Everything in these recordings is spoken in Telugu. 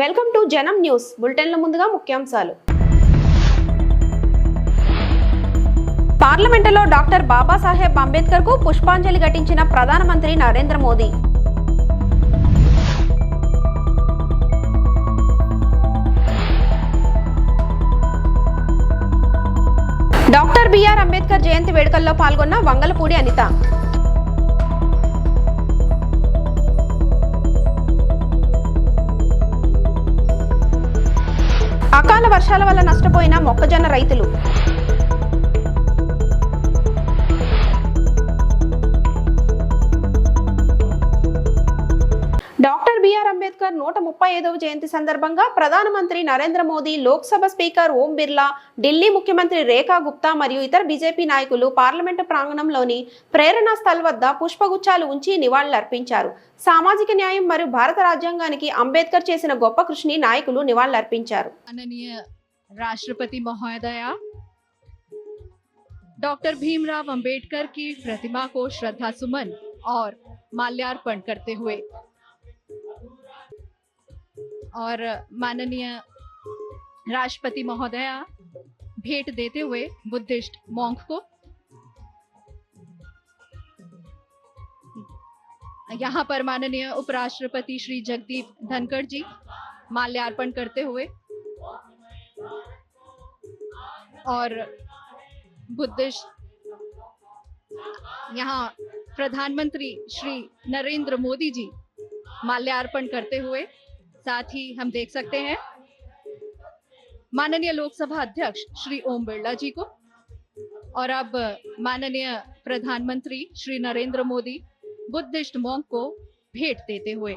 Welcome to Janam news. బులెటిన్ల ముందుగా ముఖ్యాంశాలు. పార్లమెంటులో డాక్టర్ బాబాసాహెబ్ అంబేద్కర్కు పుష్పాంజలి ఘటించిన ప్రధానమంత్రి నరేంద్ర మోదీ. డాక్టర్ బిఆర్ అంబేద్కర్ జయంతి వేడుకల్లో పాల్గొన్న వంగలపూడి అనిత. అకాల వర్షాల వల్ల నష్టపోయిన మొక్కజొన్న రైతులు. అంబేద్కర్ నూట ముప్పై ఐదవ జయంతి సందర్భంగా ప్రధానమంత్రి నరేంద్ర మోదీ లోక్సభ స్పీకర్ ఓం బిర్లా ఢిల్లీ ముఖ్యమంత్రి రేఖా గుప్తా మరియు ఇతర బీజేపీ నాయకులు పార్లమెంటు ప్రాంగణంలోని ప్రేరణా స్థల్ వద్ద పుష్పగుచ్చాలు ఉంచి నివాళులర్పించారు సామాజిక న్యాయం మరియు భారత రాజ్యాంగానికి అంబేద్కర్ చేసిన గొప్ప కృషిని నాయకులు నివాళులర్పించారు माननीय राष्ट्रपति महोदया डॉक्टर भीमराव अंबेडकर की प्रतिमा को श्रद्धा सुमन और माल्यार्पण करते हुए और माननीय राष्ट्रपति महोदया भेंट देते हुए बुद्धिस्ट मॉन्क को। यहाँ पर माननीय उपराष्ट्रपति श्री जगदीप धनखड़ जी माल्यार्पण करते हुए और बुद्धिस्ट यहाँ प्रधानमंत्री श्री नरेंद्र मोदी जी माल्यार्पण करते हुए साथ ही हम देख सकते हैं। माननीय लोकसभा अध्यक्ष श्री ओम बिरला जी को और अब माननीय प्रधानमंत्री श्री नरेंद्र मोदी बुद्धिस्ट मॉन्क को भेंट देते हुए।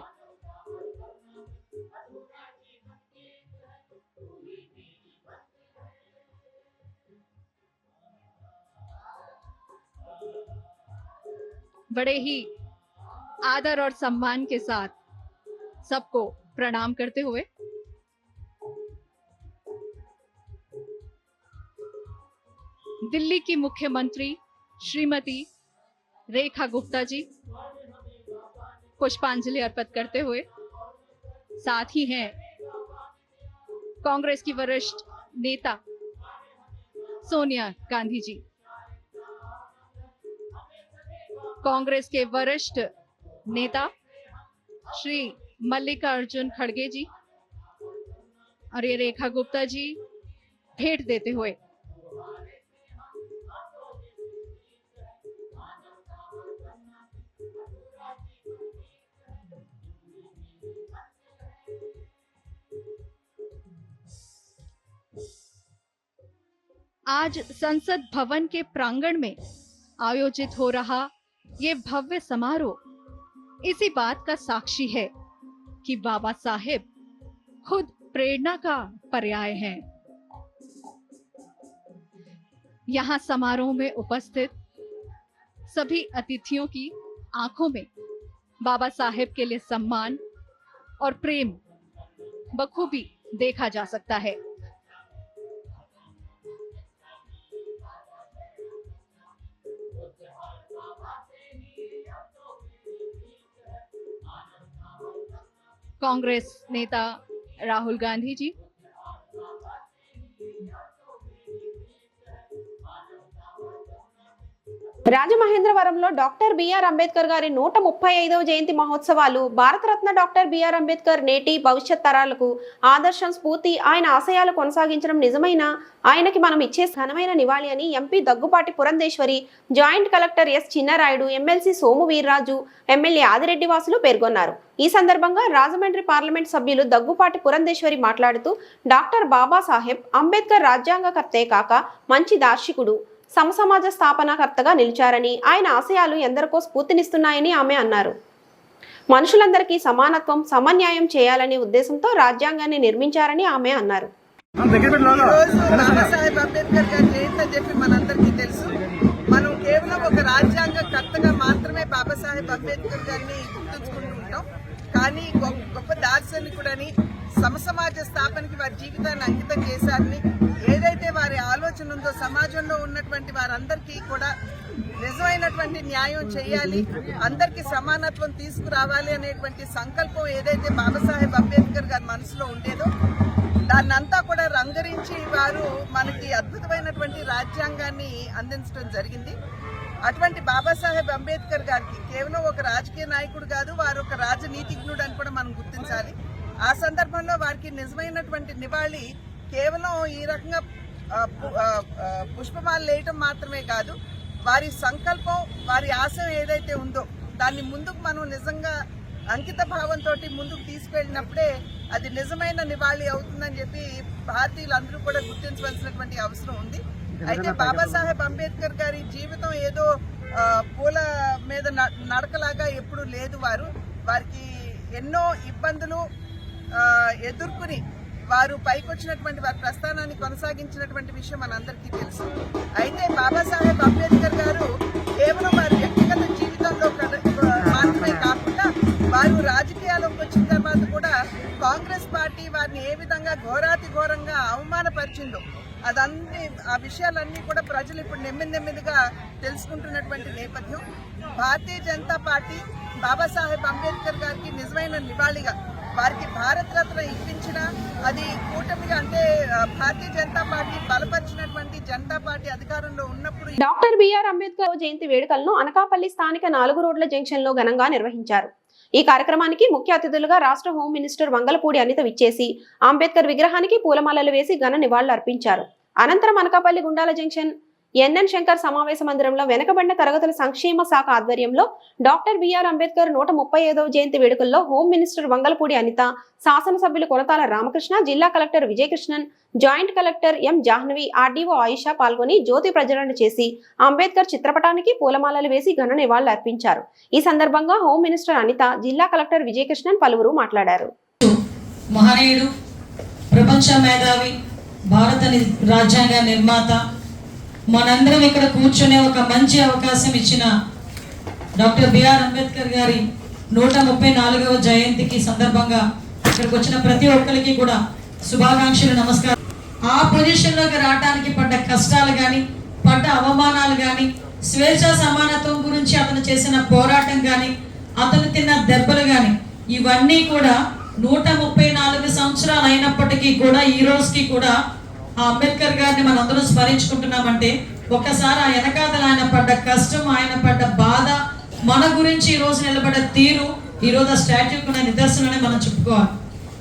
बड़े ही आदर और सम्मान के साथ सबको प्रणाम करते हुए। दिल्ली की मुख्यमंत्री श्रीमती रेखा गुप्ता जी, पुष्पांजलि अर्पित करते हुए, साथ ही हैं कांग्रेस की वरिष्ठ नेता सोनिया गांधी जी। कांग्रेस के वरिष्ठ नेता श्री मल्लिकार्जुन खड़गे जी और ये रेखा गुप्ता जी भेंट देते हुए। आज संसद भवन के प्रांगण में आयोजित हो रहा ये भव्य समारोह इसी बात का साक्षी है। कि बाबा साहेब खुद प्रेरणा का पर्याय हैं। यहाँ समारोह में उपस्थित सभी अतिथियों की आँखों में बाबा साहेब के लिए सम्मान और प्रेम बखूबी देखा जा सकता है। कांग्रेस नेता राहुल गांधी जी। రాజమహేంద్రవరంలో డాక్టర్ బిఆర్ అంబేద్కర్ గారి నూట ముప్పై ఐదవ జయంతి మహోత్సవాలు భారతరత్న డాక్టర్ బిఆర్ అంబేద్కర్ నేటి భవిష్యత్ తరాలకు ఆదర్శం స్ఫూర్తి ఆయన ఆశయాలు కొనసాగించడం నిజమైన ఆయనకి మనం ఇచ్చే ఘనమైన నివాళి అని MP Daggubati Purandeswari joint collector S Chinnarayudu MLC Somu Veerraju MLA Adireddy Vasulu పేర్కొన్నారు. ఈ సందర్భంగా రాజమండ్రి పార్లమెంట్ సభ్యులు దగ్గుపాటి పురంధేశ్వరి మాట్లాడుతూ డాక్టర్ బాబాసాహెబ్ అంబేద్కర్ రాజ్యాంగకర్తే కాక మంచి దార్శికుడు. సమసమాజ స్థాపనకర్తగా నిలిచారని ఆయన ఆశయాలు ఎందరికో స్ఫూర్తినిస్తున్నాయని ఆమె అన్నారు. మనుషులందరికీ సమానత్వం సమన్యాయం చేయాలనే ఉద్దేశంతో రాజ్యాంగాన్ని నిర్మించారని ఆమె అన్నారు. చెప్పి మనందరికీ తెలుసు. మనం కేవలం ఒక రాజ్యాంగ కర్తగా మాత్రమే బాబాసాహెబ్ అంబేద్కర్ గారిని గుర్తుంచుకుంటూ ఉంటాం. కానీ గొప్ప గొప్ప దార్శనికుడని సమసమాజ స్థాపనకి వారి జీవితాన్ని అంకితం చేశారని ఏదైతే వారి ఆలోచన ఉందో సమాజంలో ఉన్నటువంటి వారందరికీ కూడా నిజమైనటువంటి న్యాయం చేయాలి అందరికీ సమానత్వం తీసుకురావాలి అనేటువంటి సంకల్పం ఏదైతే బాబాసాహెబ్ అంబేద్కర్ గారి మనసులో ఉండేదో దాన్నంతా కూడా రంగరించి వారు మనకి అద్భుతమైనటువంటి రాజ్యాంగాన్ని అందించడం జరిగింది. అటువంటి బాబాసాహెబ్ అంబేద్కర్ గారికి కేవలం ఒక రాజకీయ నాయకుడు కాదు వారు ఒక రాజనీతిజ్ఞుడు అని కూడా మనం గుర్తించాలి. ఆ సందర్భంలో వారికి నిజమైనటువంటి నివాళి కేవలం ఈ రకంగా పుష్పమాలు వేయటం మాత్రమే కాదు వారి సంకల్పం వారి ఆశయం ఏదైతే ఉందో దాన్ని ముందుకు మనం నిజంగా అంకిత భావంతో ముందుకు తీసుకెళ్ళినప్పుడే అది నిజమైన నివాళి అవుతుందని చెప్పి భారతీయులందరూ కూడా గుర్తించవలసినటువంటి అవసరం ఉంది. అయితే బాబాసాహెబ్ అంబేద్కర్ గారి జీవితం ఏదో పూల మీద నడకలాగా ఎప్పుడు లేదు వారు. వారికి ఎన్నో ఇబ్బందులు ఎదుర్కొని వారు పైకొచ్చినటువంటి వారి ప్రస్థానాన్ని కొనసాగించినటువంటి విషయం మనందరికీ తెలుసు. అయితే బాబాసాహెబ్ అంబేద్కర్ గారు కేవలం వారి వ్యక్తిగత జీవితంలో మాత్రమే కాకుండా వారు రాజకీయాల్లోకి వచ్చిన తర్వాత కూడా కాంగ్రెస్ పార్టీ వారిని ఏ విధంగా ఘోరాతి ఘోరంగా అవమానపరిచిందో అదన్నీ ఆ విషయాలన్నీ కూడా ప్రజలు ఇప్పుడు నెమ్మది నెమ్మదిగా తెలుసుకుంటున్నటువంటి నేపథ్యం. భారతీయ జనతా పార్టీ బాబాసాహెబ్ అంబేద్కర్ గారికి నిజమైన నివాళిగా వారికి భారతరత్న ఇప్పించిన అది కూటమిగా అంటే భారతీయ జనతా పార్టీ బలపరిచినటువంటి జనతా పార్టీ అధికారంలో ఉన్నప్పుడు డాక్టర్ బిఆర్ అంబేద్కర్ జయంతి వేడుకలను అనకాపల్లి స్థానిక నాలుగు రోడ్ల జంక్షన్లో ఘనంగా నిర్వహించారు. ఈ కార్యక్రమానికి ముఖ్య అతిథులుగా రాష్ట్ర హోం మినిస్టర్ వంగలపూడి అనిత విచ్చేసి అంబేద్కర్ విగ్రహానికి పూలమాలలు వేసి ఘన నివాళులు అర్పించారు అనంతరం అనకాపల్లి గుండాల జంక్షన్ ఎన్ఎన్ శంకర్ సమావేశ మందిరంలో వెనకబడిన తరగతుల సంక్షేమ శాఖ ఆధ్వర్యంలో డాక్టర్ బిఆర్ అంబేద్కర్ నూట ముప్పై ఐదవ జయంతి వేడుకల్లో హోం మినిస్టర్ వంగలపూడి అనిత శాసనసభ్యులు కొనతాల రామకృష్ణ జిల్లా collector Vijayakrishnan joint collector M Jahnavi RDO Ayusha పాల్గొని జ్యోతి ప్రజ్వలన చేసి అంబేద్కర్ చిత్రపటానికి పూలమాలలు వేసి ఘన నివాళులు అర్పించారు. ఈ సందర్భంగా హోం మినిస్టర్ అనిత జిల్లా కలెక్టర్ విజయకృష్ణన్ పలువురు మాట్లాడారు. మహనీయుడు ప్రపంచ మేధావి భారత రాజ్యాంగ నిర్మాత మనందరం ఇక్కడ కూర్చునే ఒక మంచి అవకాశం ఇచ్చిన డాక్టర్ బిఆర్ అంబేద్కర్ గారి నూట ముప్పై నాలుగవ జయంతికి సందర్భంగా ఇక్కడికి వచ్చిన ప్రతి ఒక్కరికి కూడా శుభాకాంక్షలు నమస్కారం. ఆ పొజిషన్లోకి రావడానికి పడ్డ కష్టాలు కానీ పడ్డ అవమానాలు కానీ స్వేచ్ఛ సమానత్వం గురించి అతను చేసిన పోరాటం కానీ అతను తిన్న దెబ్బలు కానీ ఇవన్నీ కూడా నూట ముప్పై నాలుగు సంవత్సరాలు అయినప్పటికీ కూడా ఈ రోజుకి కూడా అంబేద్కర్ గారిని మనం అందరం స్మరించుకుంటున్నామంటే ఒకసారి ఆ వెనకాతల ఆయన పడ్డ కష్టం ఆయన పడ్డ బాధ మన గురించి ఈరోజు నిలబడ్డ తీరు ఈరోజు ఆ స్టాట్యూకి ఉన్న నిదర్శనని మనం చెప్పుకోవాలి.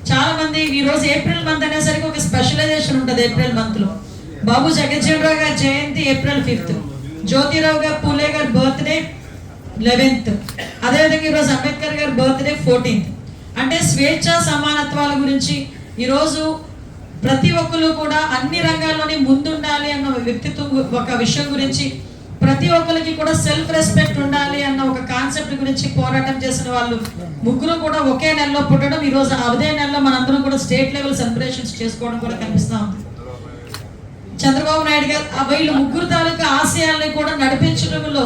చాలా మంది ఈరోజు ఏప్రిల్ మంత్ అనేసరికి ఒక స్పెషలైజేషన్ ఉంటుంది ఏప్రిల్ మంత్లో. బాబు బాబు జగజ్జీవరావు గారి జయంతి ఏప్రిల్ ఫిఫ్త్. జ్యోతిరావు గారు పూలే గారి బర్త్డే లెవెన్త్. అదేవిధంగా ఈరోజు అంబేద్కర్ గారి బర్త్డే ఫోర్టీన్త్. అంటే స్వేచ్ఛ సమానత్వాల గురించి ఈరోజు ప్రతి ఒక్కరు కూడా అన్ని రంగాల్లోనే ముందుండాలి అన్న వ్యక్తిత్వం ఒక విషయం గురించి ప్రతి ఒక్కరికి కూడా సెల్ఫ్ రెస్పెక్ట్ ఉండాలి అన్న ఒక కాన్సెప్ట్ గురించి పోరాటం చేసిన వాళ్ళు ముగ్గురు కూడా ఒకే నెలలో పుట్టడం ఈరోజు అదే నెలలో మనందరం కూడా స్టేట్ లెవెల్ సెలబ్రేషన్స్ చేసుకోవడం కూడా కనిపిస్తా ఉంది. చంద్రబాబు నాయుడు గారు ఆ వీళ్ళు ముగ్గురు తాలూకా ఆశయాల్ని కూడా నడిపించడంలో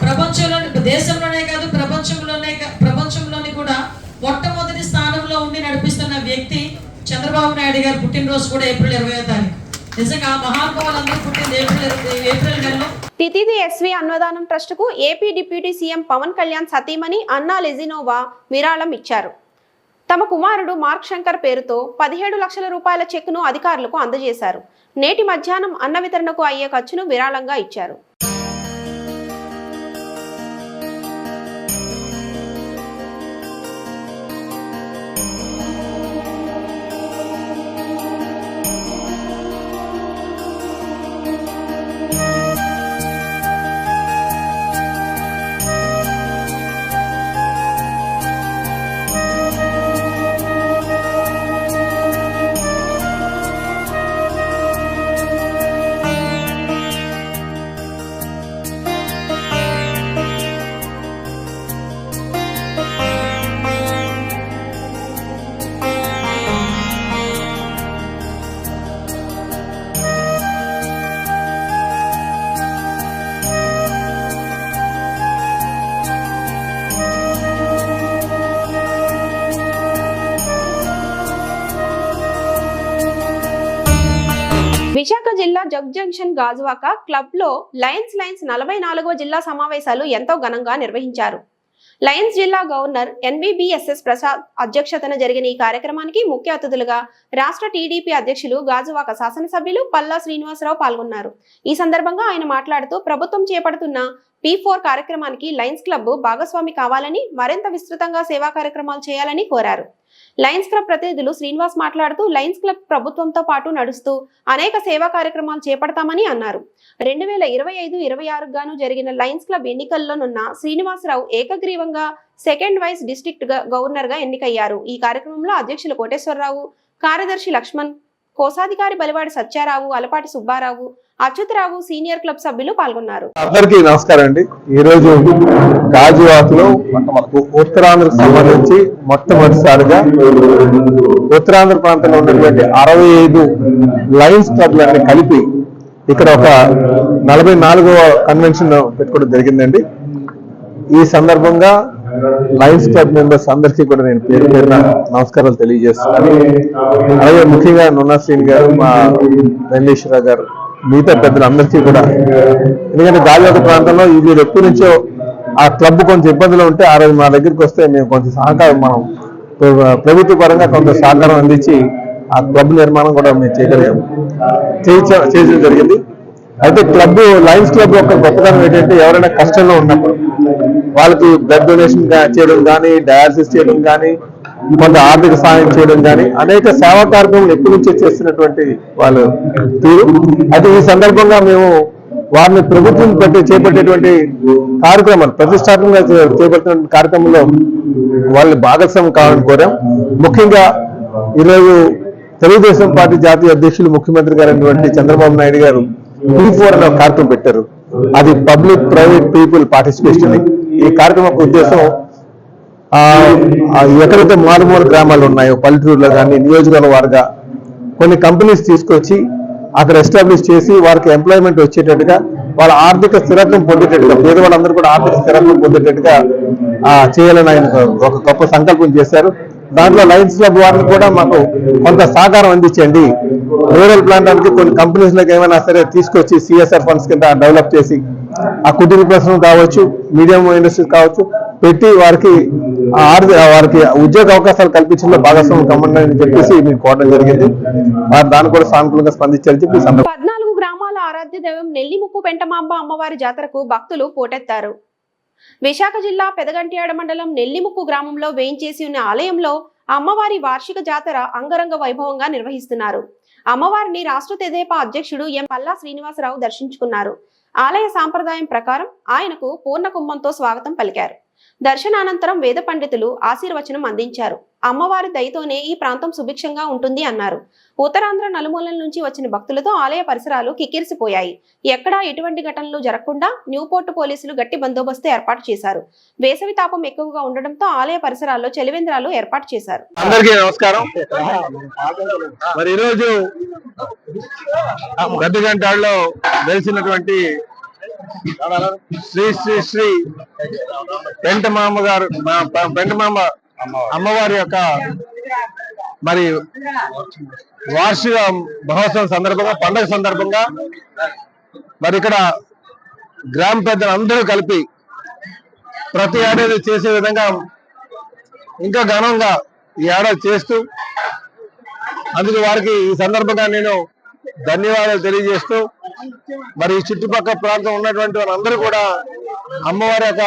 ప్రపంచంలో దేశంలోనే కాదు ప్రపంచంలోనే ప్రపంచంలోని కూడా మొట్టమొదటి స్థానంలో ఉండి నడిపిస్తున్న వ్యక్తి చంద్రబాబు నాయుడు గారు పుట్టినరోజు కూడా ఏప్రిల్ ఇరవై తారీఖు. నిజంగా మహానుభావులందరూ పుట్టింది ఏప్రిల్ ఏప్రిల్ నెలలో తితిది ఎస్వి అన్నదానం ట్రస్ట్కు AP deputy CM Pawan Kalyan సతీమణి అన్నా లెజినోవా విరాళం ఇచ్చారు. తమ కుమారుడు మార్క్ శంకర్ పేరుతో పదిహేడు లక్షల రూపాయల చెక్కును అధికారులకు అందజేశారు. నేటి మధ్యాహ్నం అన్న వితరణకు అయ్యే ఖర్చును విరాళంగా ఇచ్చారు. జగ్ జంక్షన్ గాజువాక క్లబ్లో లయన్స్ లయన్స్ నలభై నాలుగవ జిల్లా సమావేశాలు ఎంతో ఘనంగా నిర్వహించారు. లయన్స్ జిల్లా గవర్నర్ ఎన్బిబిఎస్ఎస్ ప్రసాద్ అధ్యక్షతన జరిగిన ఈ కార్యక్రమానికి ముఖ్య అతిథులుగా రాష్ట్ర టీడీపీ అధ్యక్షులు గాజువాక శాసనసభ్యులు పల్లా శ్రీనివాసరావు పాల్గొన్నారు. ఈ సందర్భంగా ఆయన మాట్లాడుతూ ప్రభుత్వం చేపడుతున్న పి ఫోర్ కార్యక్రమానికి లయన్స్ క్లబ్ భాగస్వామి కావాలని మరింత విస్తృతంగా సేవా కార్యక్రమాలు చేయాలని కోరారు. లయన్స్ క్లబ్ ప్రతినిధులు శ్రీనివాస్ మాట్లాడుతూ లయన్స్ క్లబ్ ప్రభుత్వంతో పాటు నడుస్తూ అనేక సేవా కార్యక్రమాలు చేపడతామని అన్నారు. రెండు వేల ఇరవై ఐదు ఇరవై ఆరు గాను జరిగిన లయన్స్ క్లబ్ ఎన్నికల్లోనున్న శ్రీనివాసరావు ఏకగ్రీవంగా సెకండ్ వైస్ డిస్ట్రిక్ట్ గవర్నర్గా ఎన్నికయ్యారు. ఈ కార్యక్రమంలో అధ్యక్షులు కోటేశ్వరరావు కార్యదర్శి లక్ష్మణ్ కోశాధికారి బలివాడి సత్యారావు అలపాటి సుబ్బారావు అచ్యుతరావు సీనియర్ క్లబ్ సభ్యులు పాల్గొన్నారు. అందరికీ నమస్కారం అండి. ఈ రోజు గాజువాకలో ఉత్తరాంధ్రకు సంబంధించి మొట్టమొదటిసారిగా ఉత్తరాంధ్ర ప్రాంతంలో ఉన్నటువంటి అరవై ఐదు లయన్స్ క్లబ్లన్నీ కలిపి ఇక్కడ ఒక నలభై నాలుగవ కన్వెన్షన్ పెట్టుకోవడం జరిగిందండి. ఈ సందర్భంగా లయన్స్ క్లబ్ మెంబర్స్ అందరికీ కూడా నేను పేరు పేరున నమస్కారాలు తెలియజేస్తున్నాను. అలాగే ముఖ్యంగా నున్నా శ్రీని గారు మా వెంకటేశ్వర గారు మిగతా పెద్దలందరికీ కూడా. ఎందుకంటే గాలివాక ప్రాంతంలో ఇది వీరు ఎప్పటి నుంచో ఆ క్లబ్ కొంచెం ఇబ్బందులు ఉంటే ఆ రోజు మా దగ్గరికి వస్తే మేము కొంచెం సహకారం మనం ప్రభుత్వ పరంగా కొంత సహకారం అందించి ఆ క్లబ్ నిర్మాణం కూడా మేము చేయగలిగాము చేయడం జరిగింది. అయితే క్లబ్ లయన్స్ క్లబ్ యొక్క గొప్పతనం ఏంటంటే ఎవరైనా కష్టంలో ఉన్నప్పుడు వాళ్ళకి బ్లడ్ డొనేషన్ చేయడం కానీ డయాలసిస్ చేయడం కానీ కొంత ఆర్థిక సహాయం చేయడం కానీ అనేక సేవా కార్యక్రమాలు ఎప్పటి నుంచో చేస్తున్నటువంటి వాళ్ళు తీరు. అయితే ఈ సందర్భంగా మేము వారిని ప్రభుత్వం పెట్టి చేపట్టేటువంటి కార్యక్రమాలు ప్రతిష్టాత్మకంగా చేపడుతున్న కార్యక్రమంలో వాళ్ళని భాగస్వామ్యం కావాలని కోరాం. ముఖ్యంగా ఈరోజు తెలుగుదేశం పార్టీ జాతీయ అధ్యక్షులు ముఖ్యమంత్రి గారైనటువంటి చంద్రబాబు నాయుడు గారు పీ ఫోర్ అనే కార్యక్రమం పెట్టారు. అది పబ్లిక్ ప్రైవేట్ పీపుల్ పార్టిసిపేషన్. అని ఈ కార్యక్రమం ఉద్దేశం ఎక్కడైతే మారుమూల గ్రామాలు ఉన్నాయో పల్లెటూరులో కానీ నియోజకవర్గ వారుగా కొన్ని కంపెనీస్ తీసుకొచ్చి అక్కడ ఎస్టాబ్లిష్ చేసి వారికి ఎంప్లాయ్మెంట్ వచ్చేటట్టుగా వాళ్ళ ఆర్థిక స్థిరత్వం పొందేటట్టుగా పేదవాళ్ళందరూ కూడా ఆర్థిక స్థిరత్వం పొందేటట్టుగా ఆ, చేయాలని ఆయన ఒక గొప్ప సంకల్పం చేశారు. దాంట్లో లయన్స్ క్లబ్ వాళ్ళు కూడా మాకు కొంత సహకారం అందించండి. రూరల్ ప్రాంతానికి కొన్ని కంపెనీస్లకు ఏమైనా సరే తీసుకొచ్చి సిఎస్ఆర్ ఫండ్స్ కింద డెవలప్ చేసి ఆ కుటీర ప్రశ్నలు కావచ్చు మీడియం ఇండస్ట్రీస్ కావచ్చు పెట్టి వారికి ఆర్థిక వారికి ఉద్యోగ అవకాశాలు కల్పించడంలో భాగస్వామ్యం కమ్మండి అని చెప్పేసి మీకు కోరడం జరిగింది. వారు దాన్ని కూడా సానుకూలంగా స్పందించారని చెప్పి పద్నాలుగు గ్రామాల ఆరాధ్య దైవం నెల్లిముక్కు పెంటమాంబ అమ్మవారి జాతరకు భక్తులు పోటెత్తారు. విశాఖ జిల్లా పెదగంట్యాడ మండలం నెల్లిముక్కు గ్రామంలో వేయించేసి ఉన్న ఆలయంలో అమ్మవారి వార్షిక జాతర అంగరంగ వైభవంగా నిర్వహిస్తున్నారు. అమ్మవారిని రాష్ట్ర తెదేపా అధ్యక్షుడు ఎం పల్లా శ్రీనివాసరావు దర్శించుకున్నారు. ఆలయ సాంప్రదాయం ప్రకారం ఆయనకు పూర్ణ కుంభంతో స్వాగతం పలికారు. దర్శనానంతరం వేద పండితులు ఆశీర్వచనం అందించారు. అమ్మవారి దయతోనే ఈ ప్రాంతం సుభిక్షంగా ఉంటుంది అన్నారు. ఉత్తరాంధ్ర నలుమూలల నుంచి వచ్చిన భక్తులతో ఆలయ పరిసరాలు కిక్కిరిసిపోయాయి. ఎక్కడా ఎటువంటి ఘటనలు జరగకుండా న్యూపోర్ట్ పోలీసులు గట్టి బందోబస్తు ఏర్పాటు చేశారు. వేసవి తాపం ఎక్కువగా ఉండడంతో ఆలయ పరిసరాల్లో చలివేంద్రాలు ఏర్పాటు చేశారు. అందరికీ నమస్కారం. మరి ఈరోజు గడ్డగంటాడులో వెలిసినటువంటి శ్రీ శ్రీ శ్రీ పెంటమామ గారు మా- ప- పెంటమామ అమ్మవారి యొక్క మరి వార్షిక మహోత్సవం సందర్భంగా పండుగ సందర్భంగా మరి ఇక్కడ గ్రామ పెద్దలు అందరూ కలిపి ప్రతి ఏడాది చేసే విధంగా ఇంకా ఘనంగా ఈ ఏడాది చేస్తూ అందుకు వారికి ఈ సందర్భంగా నేను ధన్యవాదాలు తెలియజేస్తూ మరి ఈ చుట్టుపక్కల ప్రాంతం ఉన్నటువంటి వారందరూ కూడా అమ్మవారి యొక్క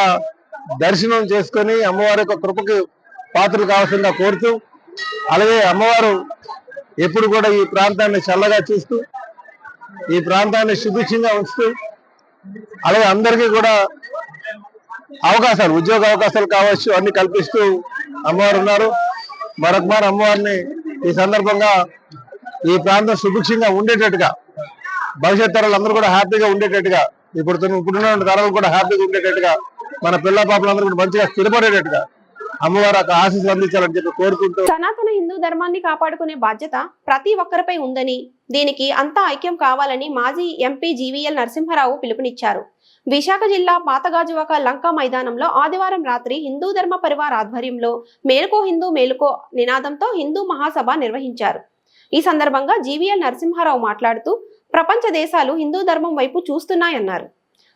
దర్శనం చేసుకొని అమ్మవారి యొక్క కృపకి పాత్రలు కావాల్సిందిగా కోరుతూ అలాగే అమ్మవారు ఎప్పుడు కూడా ఈ ప్రాంతాన్ని చల్లగా చూస్తూ ఈ ప్రాంతాన్ని సుభిక్షంగా ఉంచుతూ అలాగే అందరికీ కూడా అవకాశాలు ఉద్యోగ అవకాశాలు కావచ్చు అన్ని కల్పిస్తూ అమ్మవారు ఉన్నారు. మరొక అమ్మవారిని ఈ సందర్భంగా ఈ ప్రాంతం సుభిక్షంగా ఉండేటట్టుగా భవిష్యత్ తరాలందరూ కూడా హ్యాపీగా ఉండేటట్టుగా ఇప్పుడు ఇప్పుడున్న తరాలు కూడా హ్యాపీగా ఉండేటట్టుగా మన పిల్ల పాపలందరూ కూడా మంచిగా స్థిరపడేటట్టుగా అమ్మవారు ఆశీస్సులు అందించాలని చెప్పి కోరుకుంటూ సనాతన హిందూ ధర్మాన్ని కాపాడుకునే బాధ్యత ప్రతి ఒక్కరిపై ఉందని దీనికి అంతా ఐక్యం కావాలని మాజీ ఎంపీ జీవీఎల్ నరసింహారావు పిలుపునిచ్చారు. విశాఖ జిల్లా పాతగాజువాక లంకా మైదానంలో ఆదివారం రాత్రి హిందూ ధర్మ పరివార్ ఆధ్వర్యంలో మేలుకో హిందూ మేలుకో నినాదంతో హిందూ మహాసభ నిర్వహించారు. ఈ సందర్భంగా జీవీఎల్ నరసింహారావు మాట్లాడుతూ ప్రపంచ దేశాలు హిందూ ధర్మం వైపు చూస్తున్నాయన్నారు.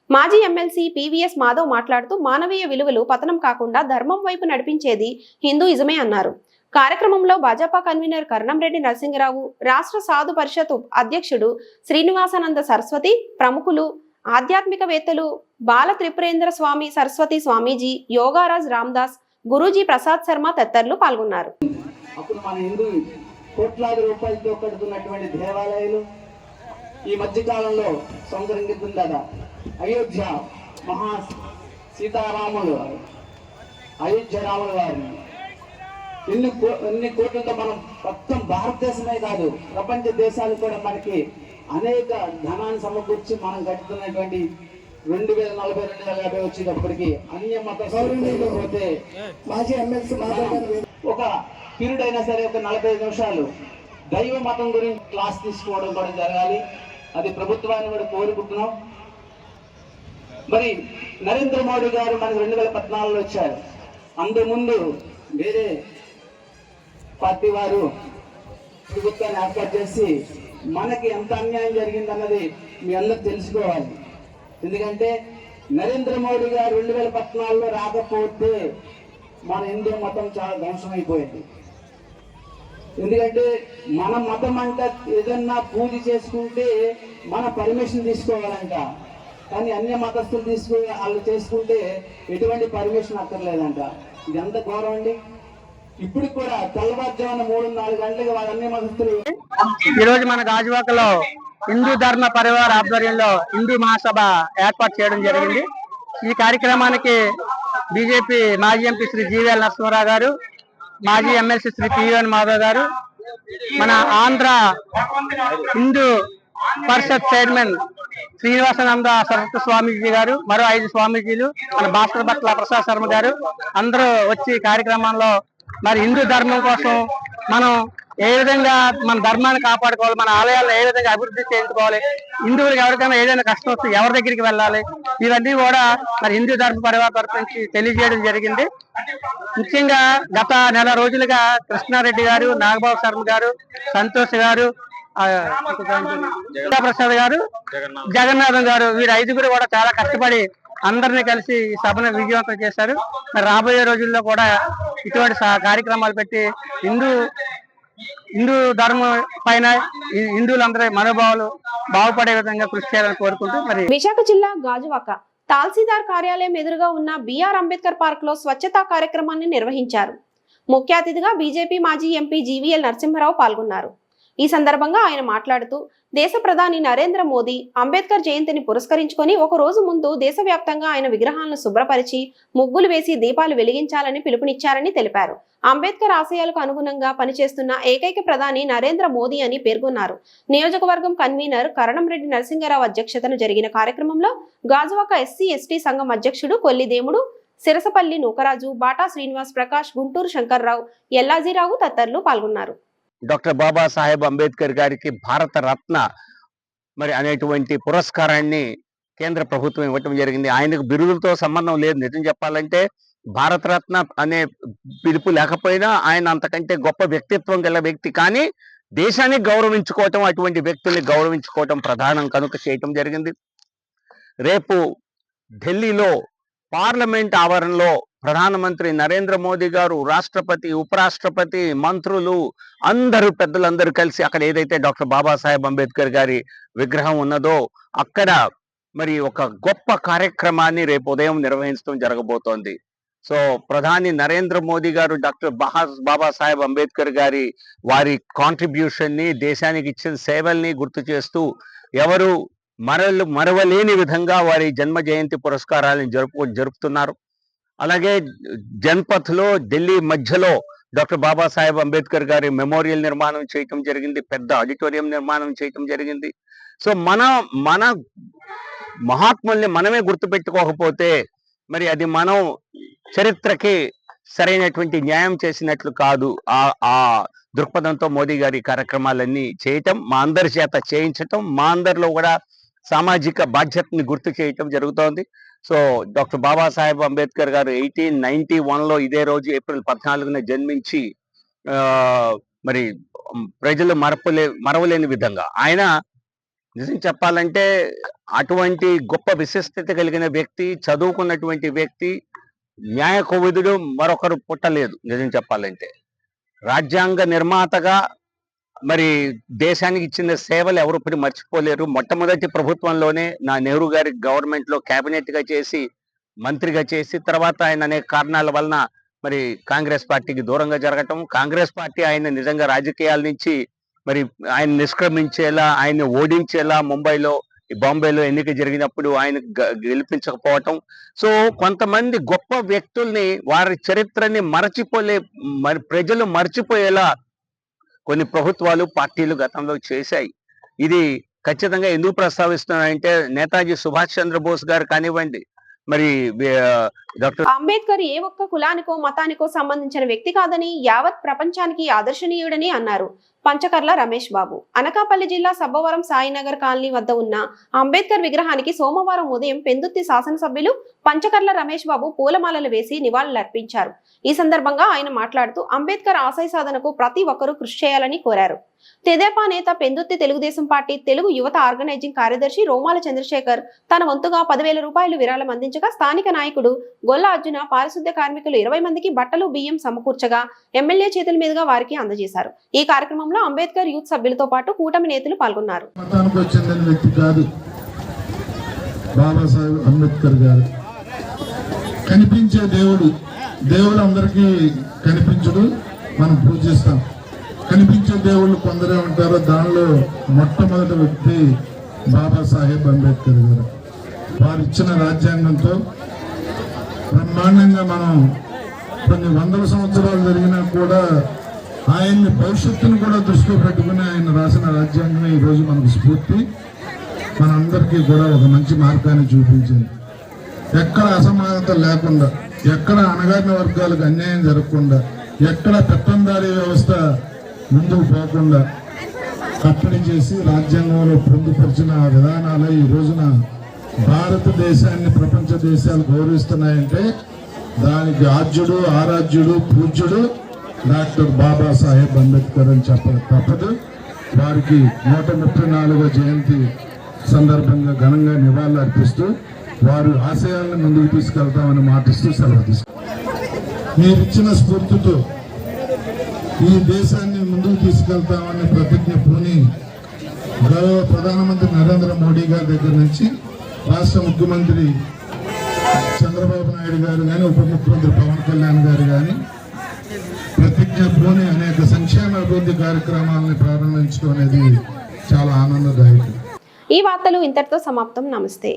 మాజీ ఎమ్మెల్సీ పివిఎస్ మాధవ్ మాట్లాడుతూ మానవీయ విలువలు పతనం కాకుండా ధర్మం వైపు నడిపించేది హిందూయిజమే అన్నారు. కార్యక్రమంలో భాజపా కన్వీనర్ కరణంరెడ్డి నరసింహరావు రాష్ట్ర సాధు పరిషత్ అధ్యక్షుడు శ్రీనివాసానంద సరస్వతి ప్రముఖులు ఆధ్యాత్మికవేత్తలు బాల త్రిపురేంద్ర స్వామి సరస్వతి స్వామీజీ యోగారాజ్ రామ్దాస్ గురూజీ ప్రసాద్ శర్మ తదితరులు పాల్గొన్నారు. కోట్లాది రూపాయలతో కడుతున్నటువంటి దేవాలయాలు ఈ మధ్య కాలంలో సంతరించుతుందట అయోధ్య మహా సీతారాములు అయోధ్య రాముల వారిని. ఎన్ని కో- ఎన్ని కోట్లతో మనం మొత్తం భారతదేశమే కాదు ప్రపంచ దేశాలు కూడా మనకి అనేక ధనాన్ని సమకూర్చి మనం కట్టుతున్నటువంటి రెండు వేల నలభై రెండు వేల యాభై వచ్చేటప్పటికి అన్య మత పోతే మాజీ ఎమ్మెల్సీ ఒక పీరియడ్ అయినా సరే ఒక నలభై నిమిషాలు దైవ మతం గురించి క్లాస్ తీసుకోవడం కూడా జరగాలి. అది ప్రభుత్వాన్ని కూడా కోరుకుంటున్నాం. మరి నరేంద్ర మోడీ గారు మనకు రెండు వేల పద్నాలుగులో వచ్చారు. అందు ముందు వేరే పార్టీ వారు ప్రభుత్వాన్ని ఏర్పాటు చేసి మనకి ఎంత అన్యాయం జరిగిందన్నది మీ అందరూ తెలుసుకోవాలి. ఎందుకంటే నరేంద్ర మోడీ గారు రెండు వేల పద్నాలుగులో రాకపోతే మన హిందూ మతం చాలా ధ్వంసమైపోయింది. ఎందుకంటే మన మతం అంట ఏదన్నా పూజ చేసుకుంటే మన పర్మిషన్ తీసుకోవాలంట. కానీ అన్య మతస్థులు తీసుకు వాళ్ళు చేసుకుంటే ఎటువంటి పర్మిషన్ అక్కర్లేదంట. ఇది ఎంత ఘోరం అండి. ఇప్పుడు కూడా తెల్లవారుజామున మూడు నాలుగు గంటలకు వాళ్ళ అన్ని మతస్థులు ఈ రోజు మన గాజువాకలో హిందూ ధర్మ పరివార ఆధ్వర్యంలో హిందూ మహాసభ ఏర్పాటు చేయడం జరిగింది. ఈ కార్యక్రమానికి బీజేపీ మాజీ ఎంపీ శ్రీ జీవీఎల్ నరసింహరావు గారు మాజీ ఎమ్మెల్సీ శ్రీ పివన్ మాధవ్ గారు మన ఆంధ్ర హిందూ పరిషత్ చైర్మన్ శ్రీనివాసానంద సరస్వతి స్వామీజీ గారు మరో ఐదు స్వామీజీలు మన భాస్కర్ భట్ల ప్రసాద్ శర్మ గారు అందరూ వచ్చి కార్యక్రమంలో మరి హిందూ ధర్మం కోసం మనం ఏ విధంగా మన ధర్మాన్ని కాపాడుకోవాలి మన ఆలయాలను ఏ విధంగా అభివృద్ధి చేయించుకోవాలి హిందువులకు ఎవరికైనా ఏదైనా కష్టం వస్తే ఎవరి దగ్గరికి వెళ్ళాలి ఇవన్నీ కూడా మరి హిందూ ధర్మ పరివార నుంచి తెలియజేయడం జరిగింది. ముఖ్యంగా గత నెల రోజులుగా కృష్ణారెడ్డి గారు నాగబాబు శర్మ గారు సంతోష్ గారు ప్రసాద్ గారు జగన్నాథం గారు వీరు ఐదుగురు కూడా చాలా కష్టపడి అందరినీ కలిసి ఈ సభను విజయవంతం చేశారు. మరి రాబోయే రోజుల్లో కూడా ఇటువంటి కార్యక్రమాలు పెట్టి హిందూ హిందూ ధర్మం పైన హిందువులందరి మనోభావాలు బాగుపడే విధంగా కృషి చేయాలని కోరుకుంటూ మరి విశాఖ జిల్లా గాజువాక తహసీల్దార్ కార్యాలయం ఎదురుగా ఉన్న బిఆర్ అంబేద్కర్ పార్క్లో స్వచ్ఛతా కార్యక్రమాన్ని నిర్వహించారు. ముఖ్య అతిథిగా బీజేపీ మాజీ ఎంపీ జీవీఎల్ నరసింహారావు పాల్గొన్నారు. ఈ సందర్భంగా ఆయన మాట్లాడుతూ దేశ ప్రధాని నరేంద్ర మోదీ అంబేద్కర్ జయంతిని పురస్కరించుకొని ఒక రోజు ముందు దేశవ్యాప్తంగా ఆయన విగ్రహాలను శుభ్రపరిచి ముగ్గులు వేసి దీపాలు వెలిగించాలని పిలుపునిచ్చారని తెలిపారు. అంబేద్కర్ ఆశయాలకు అనుగుణంగా పనిచేస్తున్న ఏకైక ప్రధాని నరేంద్ర మోదీ అని పేర్కొన్నారు. నియోజకవర్గం కన్వీనర్ కరణంరెడ్డి నరసింగరావు అధ్యక్షతన జరిగిన కార్యక్రమంలో గాజువాక ఎస్సీ ఎస్టీ సంఘం అధ్యక్షుడు కొల్లిదేముడు సిరసపల్లి నూకరాజు బాటా శ్రీనివాస్ ప్రకాష్ గుంటూరు శంకర్రావు ఎల్లాజీరావు తదితరులు పాల్గొన్నారు. డాక్టర్ బాబాసాహెబ్ అంబేద్కర్ గారికి భారత రత్న మరి అనేటువంటి పురస్కారాన్ని కేంద్ర ప్రభుత్వం ఇవ్వటం జరిగింది. ఆయనకు బిరుదులతో సంబంధం లేదు. నిజం చెప్పాలంటే భారతరత్న అనే పిలుపు లేకపోయినా ఆయన అంతకంటే గొప్ప వ్యక్తిత్వం గల వ్యక్తి. కానీ దేశాన్ని గౌరవించుకోవటం అటువంటి వ్యక్తుల్ని గౌరవించుకోవటం ప్రధానం కనుక చేయటం జరిగింది. రేపు ఢిల్లీలో పార్లమెంట్ ఆవరణలో ప్రధానమంత్రి నరేంద్ర మోదీ గారు రాష్ట్రపతి ఉపరాష్ట్రపతి మంత్రులు అందరూ పెద్దలందరూ కలిసి అక్కడ ఏదైతే డాక్టర్ బాబాసాహెబ్ అంబేద్కర్ గారి విగ్రహం ఉన్నదో అక్కడ మరి ఒక గొప్ప కార్యక్రమాన్ని రేపు ఉదయం నిర్వహించడం జరగబోతోంది. సో ప్రధాని నరేంద్ర మోదీ గారు డాక్టర్ బాహా బాబాసాహెబ్ అంబేద్కర్ గారి వారి కాంట్రిబ్యూషన్ని దేశానికి ఇచ్చిన సేవల్ని గుర్తు చేస్తూ ఎవరు మరలు మరవలేని విధంగా వారి జన్మ జయంతి పురస్కారాలను జరుపు జరుపుతున్నారు. అలాగే జన్పథ్లో ఢిల్లీ మధ్యలో డాక్టర్ బాబాసాహెబ్ అంబేద్కర్ గారి మెమోరియల్ నిర్మాణం చేయటం జరిగింది. పెద్ద ఆడిటోరియం నిర్మాణం చేయటం జరిగింది. సో మన మన మహాత్ముల్ని మనమే గుర్తుపెట్టుకోకపోతే మరి అది మనం చరిత్రకి సరైనటువంటి న్యాయం చేసినట్లు కాదు. ఆ ఆ దృక్పథంతో మోదీ గారి కార్యక్రమాలన్నీ చేయటం మా అందరి చేత చేయించటం మా అందరిలో కూడా సామాజిక బాధ్యతని గుర్తు చేయటం జరుగుతోంది. సో డాక్టర్ బాబాసాహెబ్ అంబేద్కర్ గారు ఎయిటీన్ నైన్టీ వన్లో ఇదే రోజు ఏప్రిల్ పద్నాలుగున జన్మించి మరి ప్రజలు మరపలే మరవలేని విధంగా. ఆయన నిజం చెప్పాలంటే అటువంటి గొప్ప విశిష్టత కలిగిన వ్యక్తి చదువుకున్నటువంటి వ్యక్తి న్యాయ కోవిదుడు మరొకరు పుట్టలేదు నిజం చెప్పాలంటే. రాజ్యాంగ నిర్మాతగా మరి దేశానికి ఇచ్చిన సేవలు ఎవరు ఇప్పుడు మర్చిపోలేరు. మొట్టమొదటి ప్రభుత్వంలోనే నా నెహ్రూ గారి గవర్నమెంట్లో కేబినెట్గా చేసి మంత్రిగా చేసి తర్వాత ఆయన అనేక కారణాల వలన మరి కాంగ్రెస్ పార్టీకి దూరంగా జరగటం కాంగ్రెస్ పార్టీ ఆయన నిజంగా రాజకీయాల నుంచి మరి ఆయన నిష్క్రమించేలా ఆయన ఓడించేలా ముంబైలో ఈ బాంబేలో ఎన్నిక జరిగినప్పుడు ఆయన గ- గెలిపించకపోవటం. సో కొంతమంది గొప్ప వ్యక్తుల్ని వారి చరిత్రని మరచిపోలే మరి ప్రజలు మర్చిపోయేలా కొన్ని ప్రభుత్వాలు పార్టీలు గతంలో చేశాయి. ఇది ఖచ్చితంగా ఎందుకు ప్రస్తావిస్తున్నానంటే నేతాజీ సుభాష్ చంద్రబోస్ గారు కానివ్వండి మరి డాక్టర్ అంబేద్కర్ ఏ ఒక్క కులానికో మతానికో సంబంధించిన వ్యక్తి కాదని యావత్ ప్రపంచానికి ఆదర్శనీయుడని అన్నారు పంచకర్ల రమేష్ బాబు. అనకాపల్లి జిల్లా సబ్బవరం సాయినగర్ కాలనీ వద్ద ఉన్న అంబేద్కర్ విగ్రహానికి సోమవారం ఉదయం పెందుత్తి శాసనసభ్యులు పంచకర్ల రమేష్ బాబు పూలమాలలు వేసి నివాళులర్పించారు. ఈ సందర్భంగా ఆయన మాట్లాడుతూ అంబేద్కర్ ఆశయ సాధనకు ప్రతి ఒక్కరూ కృషి చేయాలని కోరారు. తెదేపా నేత పెందుత్తి తెలుగుదేశం పార్టీ తెలుగు యువత ఆర్గనైజింగ్ కార్యదర్శి రోమాల చంద్రశేఖర్ తన వంతుగా పదివేల రూపాయలు విరాళం అందించగా స్థానిక నాయకుడు గొల్ల అర్జున పారిశుద్ధ్య కార్మికులు ఇరవై మందికి బట్టలు బియ్యం సమకూర్చగా ఎమ్మెల్యే చేతుల మీదుగా వారికి అందజేశారు. ఈ కార్యక్రమంలో అంబేద్కర్ యూత్ సభ్యులతో పాటు కూటమి నేతలు పాల్గొన్నారు. బాబాసాహెబ్ అంబేద్కర్ గారు. కనిపించే దేవుడు దేవుడు అందరికీ కనిపించడు మనం పూజిస్తాం. కనిపించే దేవుళ్ళు కొందరే ఉంటారు దానిలో మొట్టమొదటి వ్యక్తి బాబాసాహెబ్ అంబేద్కర్ గారు. వారు ఇచ్చిన రాజ్యాంగంతో బ్రహ్మాండంగా మనం కొన్ని వందల సంవత్సరాలు జరిగినా కూడా ఆయన్ని భవిష్యత్తును కూడా దృష్టిలో పెట్టుకుని ఆయన రాసిన రాజ్యాంగం ఈరోజు మనకు స్ఫూర్తి. మనందరికీ కూడా ఒక మంచి మార్గాన్ని చూపించింది. ఎక్కడ అసమానత లేకుండా ఎక్కడ అణగారిన వర్గాలకు అన్యాయం జరగకుండా ఎక్కడ పెత్తందారీ వ్యవస్థ ముందుకు పోకుండా కట్టడి చేసి రాజ్యాంగంలో పొందుపరిచిన ఆ విధానాలే ఈ రోజున భారతదేశాన్ని ప్రపంచ దేశాలు గౌరవిస్తున్నాయంటే దానికి ఆద్యుడు ఆరాధ్యుడు పూజ్యుడు డాక్టర్ బాబాసాహెబ్ అంబేద్కర్ అని చెప్పక తప్పదు. వారికి నూట ముప్పై నాలుగో జయంతి సందర్భంగా ఘనంగా నివాళులు అర్పిస్తూ వారు ఆశయాలను ముందుకు తీసుకెళ్తామని మాటిస్తూ సెలవు తీసుకుంటారు మీరిచ్చిన స్ఫూర్తితో ఈ దేశాన్ని ముందుకు తీసుకెళ్తామని ప్రతిజ్ఞ పూని గౌరవ ప్రధానమంత్రి నరేంద్ర మోడీ గారి దగ్గర నుంచి రాష్ట్ర ముఖ్యమంత్రి చంద్రబాబు నాయుడు గారు కానీ ఉప ముఖ్యమంత్రి పవన్ కళ్యాణ్ గారు కానీ ప్రతిజ్ఞ పూని అనేక సంక్షేమ అభివృద్ధి కార్యక్రమాలను ప్రారంభించడం అనేది చాలా ఆనందదాయకం. ఈ వార్తలు ఇంతటితో సమాప్తం. నమస్తే.